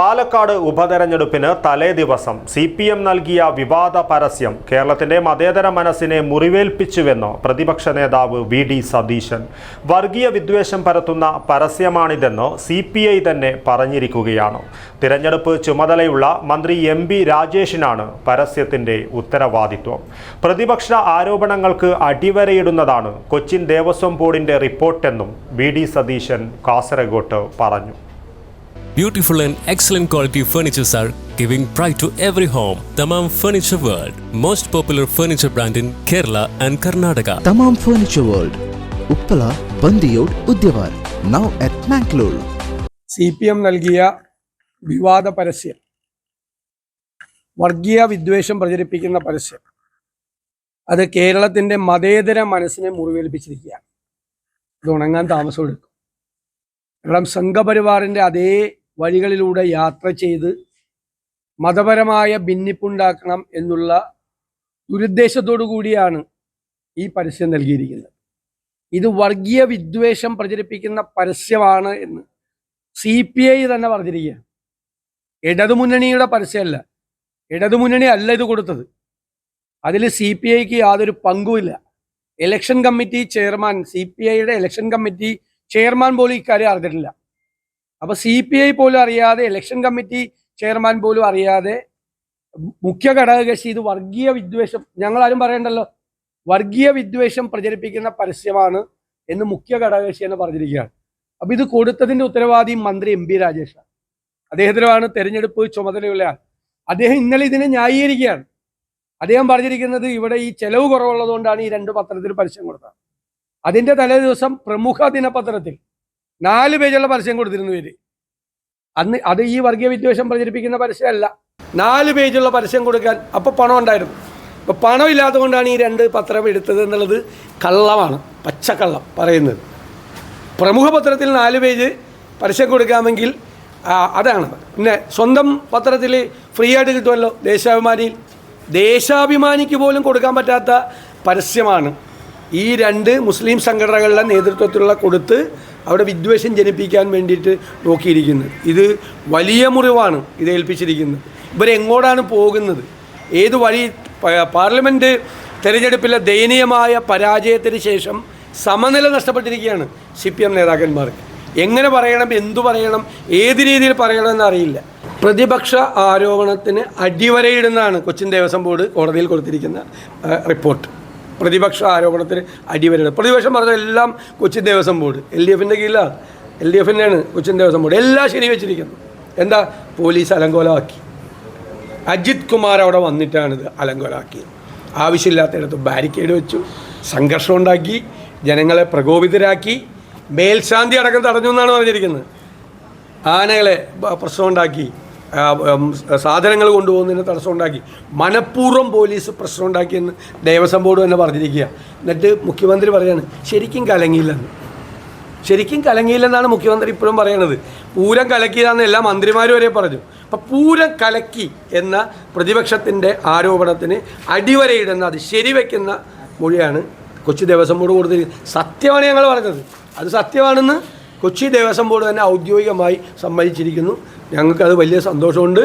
പാലക്കാട് ഉപതെരഞ്ഞെടുപ്പിന് തലേ ദിവസം C P M നൽകിയ വിവാദ പരസ്യം കേരളത്തിന്റെ മതേതര മനസ്സിനെ മുറിവേൽപ്പിച്ചുവെന്ന് പ്രതിപക്ഷ നേതാവ് വി ഡി സതീശൻ. വർഗീയ വിദ്വേഷം പരത്തുന്ന പരസ്യമാണിതെന്ന് സി പി ഐ തന്നെ പറഞ്ഞിരിക്കുകയാണ്. തിരഞ്ഞെടുപ്പ് ചുമതലയുള്ള മന്ത്രി എം ബി രാജേഷിനാണ് പരസ്യത്തിന്റെ ഉത്തരവാദിത്വം. പ്രതിപക്ഷ ആരോപണങ്ങൾക്ക് അടിവരയിടുന്നതാണ് കൊച്ചിൻ ദേവസ്വം ബോർഡിന്റെ റിപ്പോർട്ടെന്നും വി ഡി സതീശൻ കാസർഗോട്ട് പറഞ്ഞു. Beautiful and excellent quality furnitures are giving pride to every home. Tamam Furniture World, most popular furniture brand in Kerala and Karnataka. Tamam Furniture World, Uppala, Bandiyod, Udyawar. Now at Mangalore. C P M നൽകിയ വിവാദ പരസ്യം വർഗീയ വിദ്വേഷം പ്രചരിപ്പിക്കുന്ന പരസ്യം അത് കേരളത്തിന്റെ മതേതര മനസ്സിനെ മുറിവേൽപ്പിച്ചിരിക്കുകയാണ് ഇത് ഉണങ്ങാൻ താമസമെടുക്കും കാരണം സംഘപരിവാറിന്റെ അതേ വഴികളിലൂടെ യാത്ര ചെയ്ത് മതപരമായ ഭിന്നിപ്പുണ്ടാക്കണം എന്നുള്ള ദുരുദ്ദേശത്തോടു കൂടിയാണ് ഈ പരസ്യം നൽകിയിരിക്കുന്നത്. ഇത് വർഗീയ വിദ്വേഷം പ്രചരിപ്പിക്കുന്ന പരസ്യമാണ് എന്ന് സി പി ഐ തന്നെ പറഞ്ഞിരിക്കുകയാണ്. ഇടതുമുന്നണിയുടെ പരസ്യമല്ല. ഇടതുമുന്നണി അല്ല ഇത് കൊടുത്തത്. അതിൽ സി പി ഐക്ക് യാതൊരു പങ്കുമില്ല. Election committee chairman C P ഐയുടെ ഇലക്ഷൻ കമ്മിറ്റി ചെയർമാൻ പോലും ഇക്കാര്യം അറിഞ്ഞിട്ടില്ല. അപ്പൊ സി പി ഐ പോലും അറിയാതെ ഇലക്ഷൻ കമ്മിറ്റി ചെയർമാൻ പോലും അറിയാതെ മുഖ്യ ഘടകകക്ഷി ഇത് വർഗീയ വിദ്വേഷം ഞങ്ങൾ ആരും പറയണ്ടല്ലോ വർഗീയ വിദ്വേഷം പ്രചരിപ്പിക്കുന്ന പരസ്യമാണ് എന്ന് മുഖ്യ ഘടകകക്ഷി എന്ന് പറഞ്ഞിരിക്കുകയാണ്. അപ്പൊ ഇത് കൊടുത്തതിന്റെ ഉത്തരവാദി മന്ത്രി എം പി രാജേഷാണ് അദ്ദേഹത്തിനാണ് തെരഞ്ഞെടുപ്പ് ചുമതലയുള്ള ആൾ. അദ്ദേഹം ഇന്നലെ ഇതിനെ ന്യായീകരിക്കുകയാണ്. അദ്ദേഹം പറഞ്ഞിരിക്കുന്നത് ഇവിടെ ഈ ചെലവ് കുറവുള്ളതുകൊണ്ടാണ് ഈ രണ്ട് പത്രത്തിൽ പരസ്യം കൊടുത്തത്. അതിന്റെ തലേ ദിവസം പ്രമുഖ ദിനപത്രത്തിൽ നാല് പേജുള്ള പരസ്യം കൊടുത്തിരുന്നു ഇവർ. അന്ന് അത് ഈ വർഗീയ വിദ്വേഷം പ്രചരിപ്പിക്കുന്ന പരസ്യമല്ല. നാല് പേജുള്ള പരസ്യം കൊടുക്കാൻ അപ്പോൾ പണം ഉണ്ടായിരുന്നു. അപ്പൊ പണം ഇല്ലാത്തതുകൊണ്ടാണ് ഈ രണ്ട് പത്രം എടുത്തത് എന്നുള്ളത് കള്ളമാണ് പച്ചക്കള്ളം പറയുന്നത്. പ്രമുഖ പത്രത്തിൽ നാല് പേജ് പരസ്യം കൊടുക്കാമെങ്കിൽ അതാണ്. പിന്നെ സ്വന്തം പത്രത്തിൽ ഫ്രീ ആയിട്ട് കിട്ടുമല്ലോ ദേശാഭിമാനിയിൽ ദേശാഭിമാനിക്ക് പോലും കൊടുക്കാൻ പറ്റാത്ത പരസ്യമാണ്. ഈ രണ്ട് മുസ്ലിം സംഘടനകളുടെ നേതൃത്വത്തിലുള്ള കൊടുത്ത് അവിടെ വിദ്വേഷം ജനിപ്പിക്കാൻ വേണ്ടിയിട്ട് നോക്കിയിരിക്കുന്നത്. ഇത് വലിയ മുറിവാണ് ഇത് ഏൽപ്പിച്ചിരിക്കുന്നത്. ഇവരെങ്ങോട്ടാണ് പോകുന്നത്? ഏത് വഴി പാർലമെന്റ് തെരഞ്ഞെടുപ്പിലെ ദയനീയമായ പരാജയത്തിന് ശേഷം സമനില നഷ്ടപ്പെട്ടിരിക്കുകയാണ് സി പി എം നേതാക്കന്മാർക്ക്. എങ്ങനെ പറയണം എന്തു പറയണം ഏത് രീതിയിൽ പറയണമെന്ന് അറിയില്ല പ്രതിപക്ഷ ആരോപണത്തിന് അടിവരയിടുന്നതാണ് കൊച്ചിൻ ദേവസ്വം ബോർഡ് കോടതിയിൽ കൊടുത്തിരിക്കുന്ന റിപ്പോർട്ട്. പ്രതിപക്ഷ ആരോപണത്തിന് അടിവരയിടും പ്രതിപക്ഷം പറഞ്ഞ എല്ലാം Cochin Devaswom board L D എഫിന്റെ കീഴിലാണ്. എൽ ഡി എഫിന്റെയാണ് കൊച്ചിൻ ദേവസ്വം ബോർഡ്. എല്ലാം ശരിവെച്ചിരിക്കുന്നു എന്താ? പോലീസ് അലങ്കോലമാക്കി. അജിത് കുമാർ അവിടെ വന്നിട്ടാണിത് അലങ്കോലാക്കിയത് ആവശ്യമില്ലാത്തയിടത്ത് ബാരിക്കേഡ് വെച്ചു. സംഘർഷം ഉണ്ടാക്കി. ജനങ്ങളെ പ്രകോപിതരാക്കി. മേൽശാന്തി അടക്കം തടഞ്ഞു എന്നാണ് പറഞ്ഞിരിക്കുന്നത്. ആനകളെ പ്രശ്നമുണ്ടാക്കി സാധനങ്ങൾ കൊണ്ടുപോകുന്നതിന് തടസ്സമുണ്ടാക്കി. മനഃപൂർവം പോലീസ് പ്രശ്നം ഉണ്ടാക്കിയെന്ന് ദേവസ്വം ബോർഡ് തന്നെ പറഞ്ഞിരിക്കുക. എന്നിട്ട് മുഖ്യമന്ത്രി പറയാണ് ശരിക്കും കലങ്ങിയില്ലെന്ന്. ശരിക്കും കലങ്ങിയില്ലെന്നാണ് മുഖ്യമന്ത്രി ഇപ്പോഴും പറയണത്. പൂരം കലക്കിയതാണെന്ന് എല്ലാ മന്ത്രിമാരും വരെ പറഞ്ഞു. അപ്പം പൂരം കലക്കി എന്ന പ്രതിപക്ഷത്തിന്റെ ആരോപണത്തിന് അടിവരയിടുന്ന അത് ശരിവെക്കുന്ന മൊഴിയാണ് കൊച്ചി ദേവസ്വം ബോർഡ് കൊടുത്തിരിക്കുന്നത്. സത്യമാണ് ഞങ്ങൾ പറഞ്ഞത്. അത് സത്യമാണെന്ന് കൊച്ചി ദേവസ്വം ബോർഡ് തന്നെ ഔദ്യോഗികമായി സമ്മതിച്ചിരിക്കുന്നു. ഞങ്ങൾക്കത് വലിയ സന്തോഷമുണ്ട്.